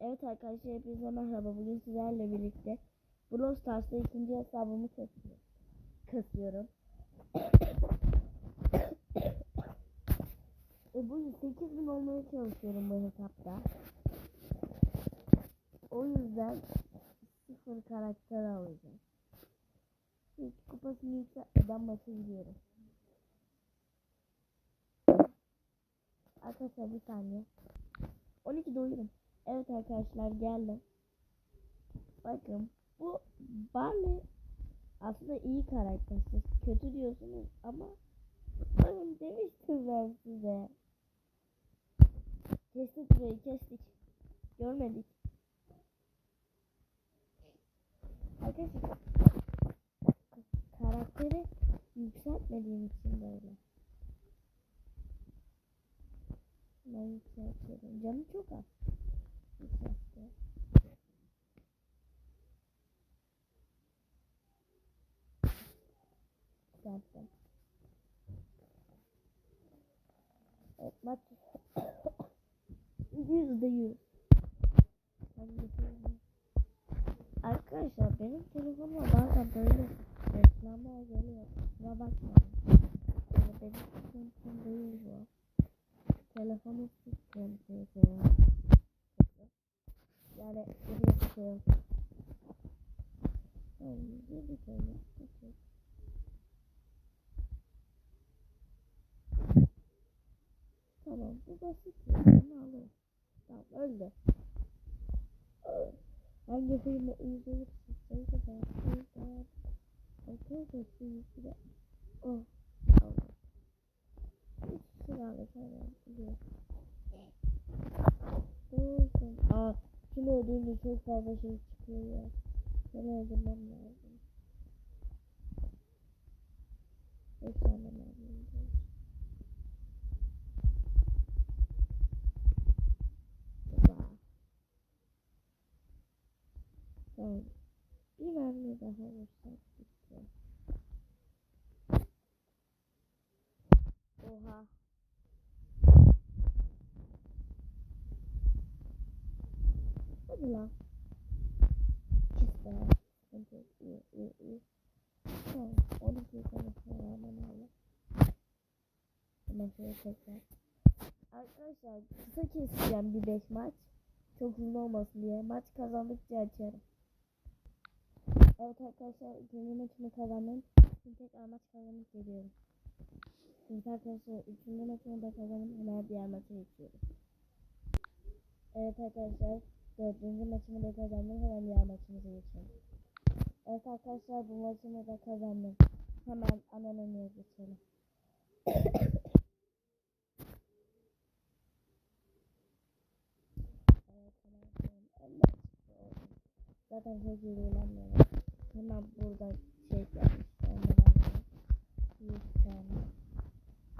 Evet arkadaşlar hepinize merhaba. Bugün sizlerle birlikte Brawl Stars'ta ikinci hesabımı kasıyorum. e bugün 8000 olmaya çalışıyorum bu hesapta. O yüzden sıfır karakter alacağım. Hiç kupasını yükseltmeden maçı gidiyorum. Arkadaşlar bir saniye. 12 doyurum. Evet arkadaşlar geldim. Bakın bu Barley aslında iyi karakter. Siz kötü diyorsunuz ama bakın demiştim ben size. Kestik burayı kestik. Görmedik. Arkadaşlar karakteri yükseltmediğim için böyle. Ben yükseltiyorum. Canı çok az. Maç yüzde yüz. Ben yapıyorum. Arkadaşlar benim telefonuma bazen böyle reklamlar geliyor. Kusura bakmayın. Yani benim sıkıntım değil bu. Telefonu sıkıntısı. Yani bir şey yok. Yani bir şey yok. Tamam bu basit. Bunu alırım. Tamam öldü. Hangi filmi izleyirsiniz? Sayıda ben sayıda. Arkadaşlar sayısı da. Oh. Allah. Hiç silahlı falan biliyor. Doğrusun. Aa. Kim öldüğünde çok fazla şey çıkıyor ya. Seni öldürmem lazım. Beş tane Tamam. Bir mermi daha vursak. Oha. Hadi lan. Güzel. Yok. İyi, iyi, iyi. Tamam. 12 konusuna rağmen aldım. Hemen şöyle tekrar. Arkadaşlar kısa keseceğim bir 5 maç. Çok uzun olmasın diye. Maç kazandıkça açarım. Evet arkadaşlar ikinci maçımı kazandım. Şimdi tekrar maç kazanıp geliyorum. Şimdi arkadaşlar üçüncü maçımı da kazandım. Hemen diğer maça geçiyorum. Evet arkadaşlar dördüncü maçımı da kazandım. Hemen diğer maçımıza geçiyorum. Evet arkadaşlar bu maçımı da kazandım. Hemen menüye geçelim. evet. Zaten çok iyi eğlenmiyorum. Hemen burada şey gelmiş. Onları alalım. 100 tane.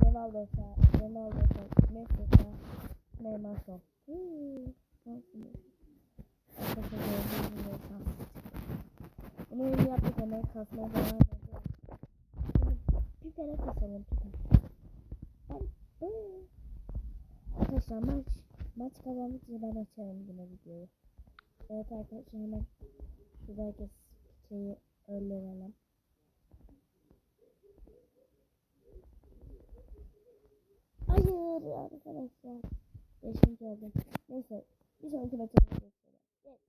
Ronaldo sa, Ronaldo sa, Messi sa, Neymar nasıl? Arkadaşlar gördüğünüz gibi kaslı çıktı. Bunu iyi yaptık hemen kasmaya devam ediyor. Şimdi pipere kasalım piper. Ben, hıı. Arkadaşlar maç, maç kazandıkça ben açarım yine videoyu. Evet arkadaşlar hemen şuradaki şeyi öldürelim. Hayır arkadaşlar. Beşinci oldum. Neyse bir sonraki maçımızı gösterelim. Evet.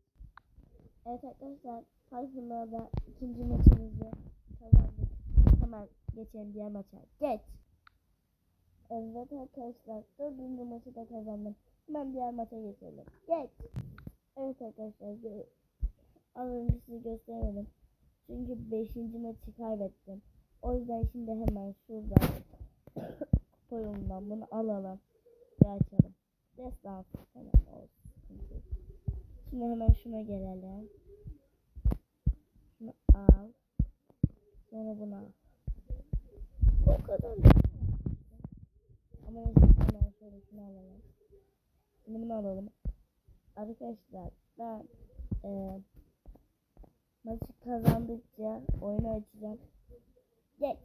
evet arkadaşlar Tayfun'la da ikinci maçımızı kazandık. Hemen geçelim diğer maça. Geç. Evet arkadaşlar dördüncü maçı da kazandım. Hemen diğer maça geçelim. Geç. Evet arkadaşlar gö- az önce size gösteremedim. Çünkü 5. maçı kaybettim. O yüzden şimdi hemen şuradan kupa yolundan bunu alalım ve açalım. Destan hemen olsun. Şimdi hemen şuna gelelim. Şunu al. Sonra bunu al. O kadar da. Ama neyse hemen şöyle şunu alalım. Şimdi bunu alalım. Arkadaşlar ben e, kazandıkça oyunu açacağım. Geç.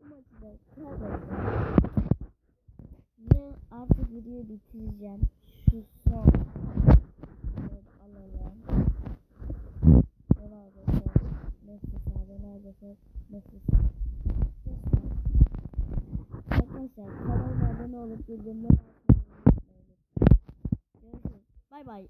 Bu maçı da kazanacağım. Ve artık videoyu bitireceğim. Şu son. Evet, alalım. Neredeyse. Nefes abi neredeyse. Nefes Arkadaşlar kanalıma abone olup bildirimleri açmayı unutmayın. Görüşürüz. Bay bay.